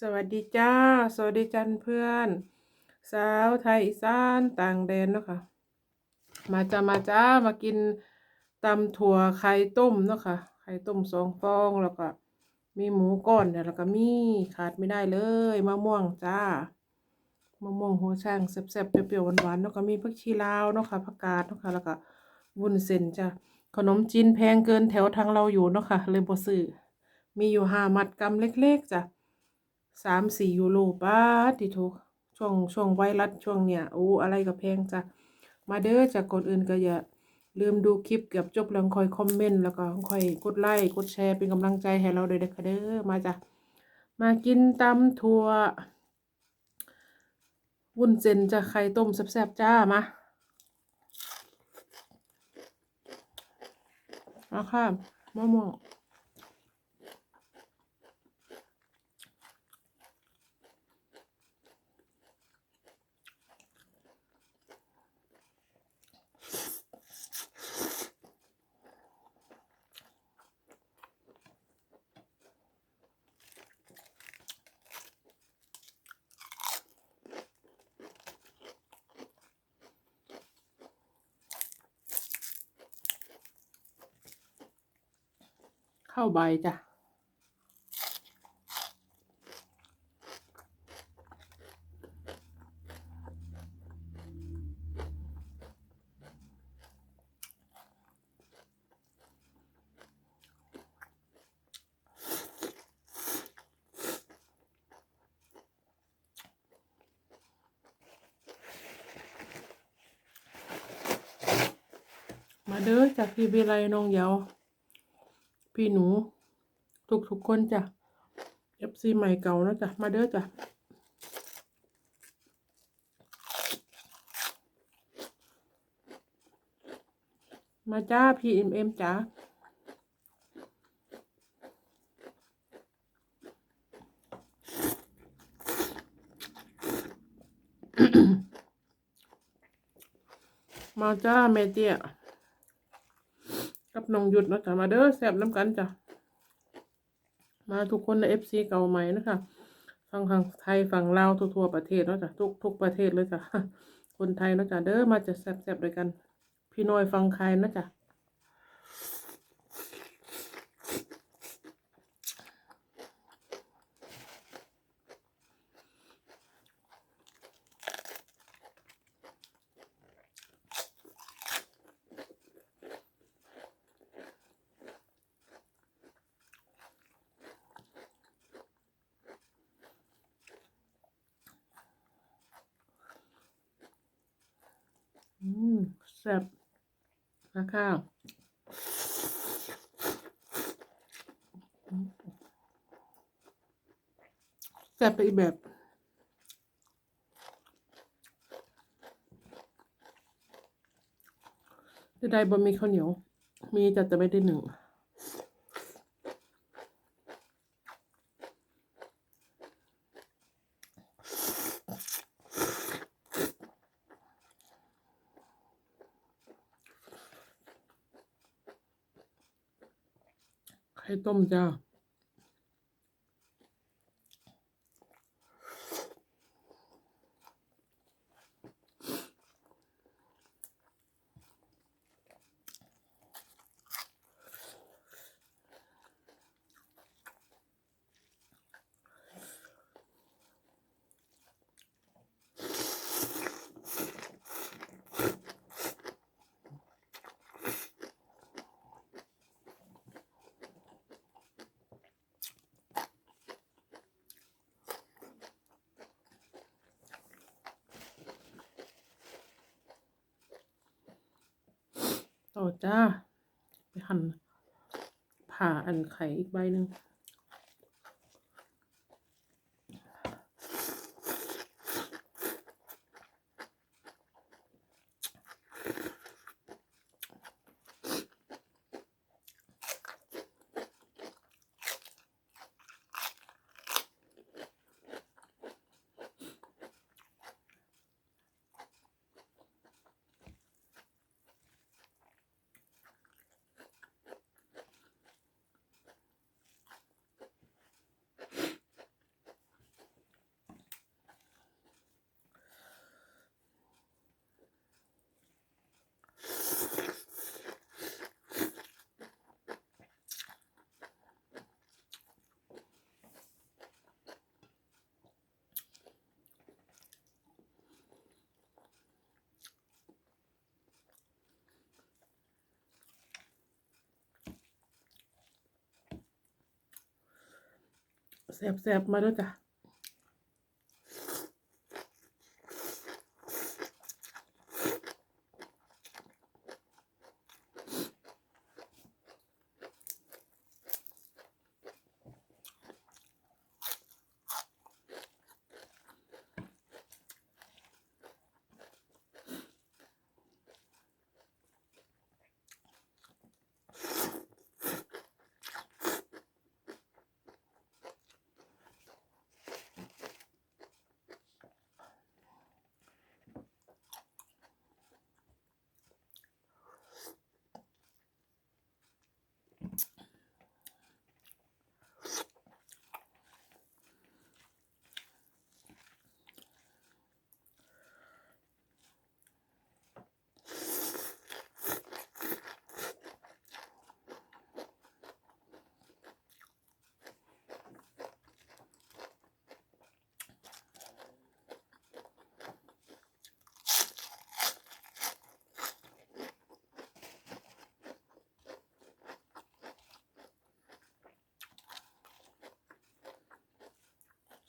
สวัสดีจ้า สวัสดีจันเพื่อน สาวไทยอีสานต่างแดนเนาะค่ะ มาจ้ามาจ้ามากินตำถั่วไข่ต้มเนาะค่ะ ไข่ต้มสองฟองแล้วก็มีหมูก้อนเนี่ยแล้วก็มีขาดไม่ได้เลยมะม่วงจ้ามะม่วงหัวช่างแซ่บๆเปรี้ยวๆหวานๆเนาะก็มีผักชีลาวเนาะค่ะผักกาดเนาะค่ะแล้วก็วุ้นเส้นจ้าขนมจีนแพงเกินแถวทางเราอยู่เนาะค่ะเลยบ่ซื้อมีอยู่ห้ามัดกำเล็กๆจ้ะ สามสี่ยูโรป้าติทุกช่วงช่วงไวรัสช่วงเนี้ยโอ้อะไรก็แพงจ้ะมาเด้อจากก่อนอื่นก็อย่าลืมดูคลิปเกือบจบแล้วคอยคอมเมนต์แล้วก็ค่อยกดไลค์กดแชร์เป็นกำลังใจให้เราด้วยนะคะเด้อมาจ้ะมากินตำถั่ววุ้นเส้นจะไข่ต้มแซ่บๆจ้ามามาค่ะมะม่วง ข้าใบจ้ะมาเด้อจากพี่วิไลน้องเยา พี่หนู ทุกทุกๆคนจ้ะเอฟซีใหม่เก่านะจ้ะ มาเด้อจ้ะมาจ้าพี่เอ็มเอ็มจ้ามาจ้าแม่เตีย กับน้องหยุดนะจ๊ะมาเด้อแซบน้ำกันจ้ะมาทุกคนในเอฟซีเก่าใหม่นะคะฝั่งทางไทยฝั่งลาวทั่วประเทศนะจ้ะทุกทุกประเทศเลยจ้ะคนไทยนะจ้ะเด้อมาจะแซบแซบด้วยกัน พี่น้อยฟังใครนะจ้ะ อืมแซ่บนะข้าวแซ่บไปอีกแบบจะได้บะหมี่ข้าวเหนียว มีแต่จะไม่ได้หนึ่ง ไข่ต้ ต่อจ้าไปหั่นผ่าอันไข่อีกใบหนึ่ง แซ่บแซ่บมาด้วยจ้ะ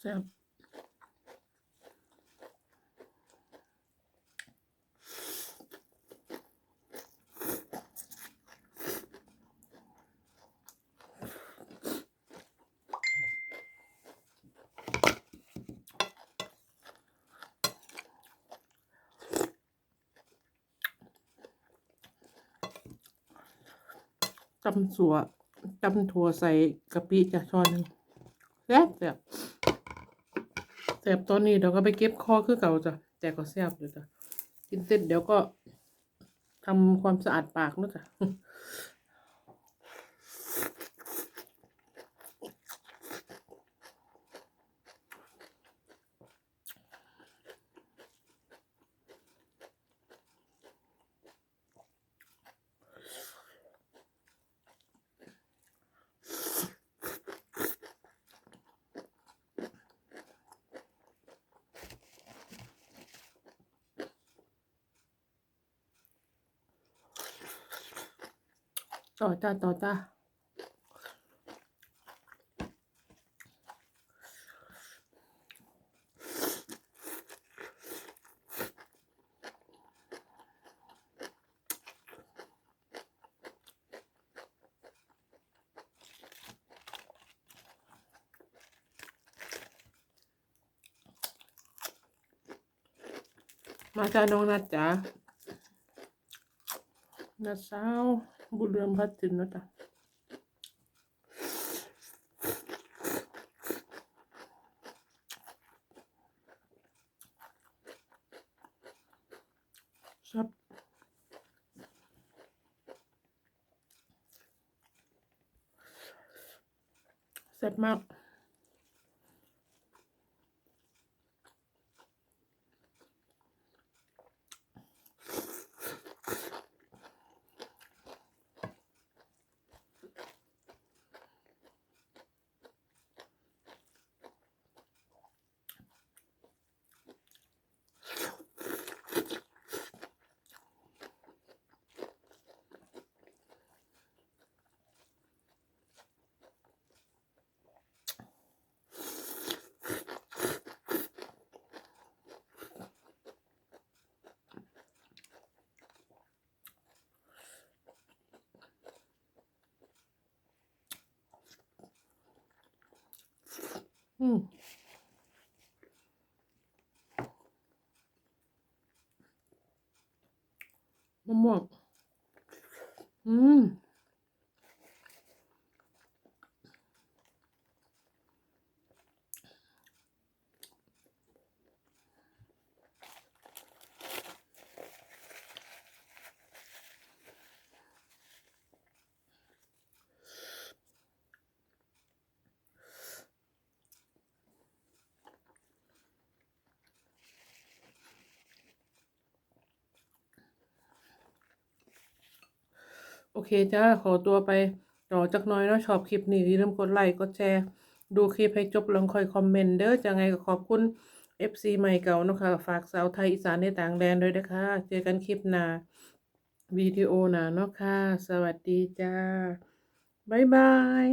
แซ่บตำสัวตำถั่วใส่กะปิจ้ะช้อนหนึ่งแซ่บแซ่บ บตอนนี้เดี๋ยวก็ไปเก็บข้อคือเก่าจ้ะแต่ก็แซ่บอยู่จ้ะกินเสร็จเดี๋ยวก็ทำความสะอาดปากนะจ้ะ ต่อจ้าต่อจ้ามาจ้าน้องนัดจ๋านัดสาว บุญเรืองพัดจินนะจ๊ะครับแซ่บมาก อืมมะ โอเคจ้าขอตัวไปต่อจักน้อยเนาะชอบคลิปนี้อย่าลืมกดไลค์กดแชร์ ดูคลิปให้จบลองคอยคอมเมนต์เด้อจะไงก็ขอบคุณ FC ใหม่เก่านะคะฝากสาวไทยอีสานในต่างแดนด้วยนะคะเจอกันคลิปหน้าวิดีโอหน้าเนาะค่ะ สวัสดีจ้า บ๊ายบาย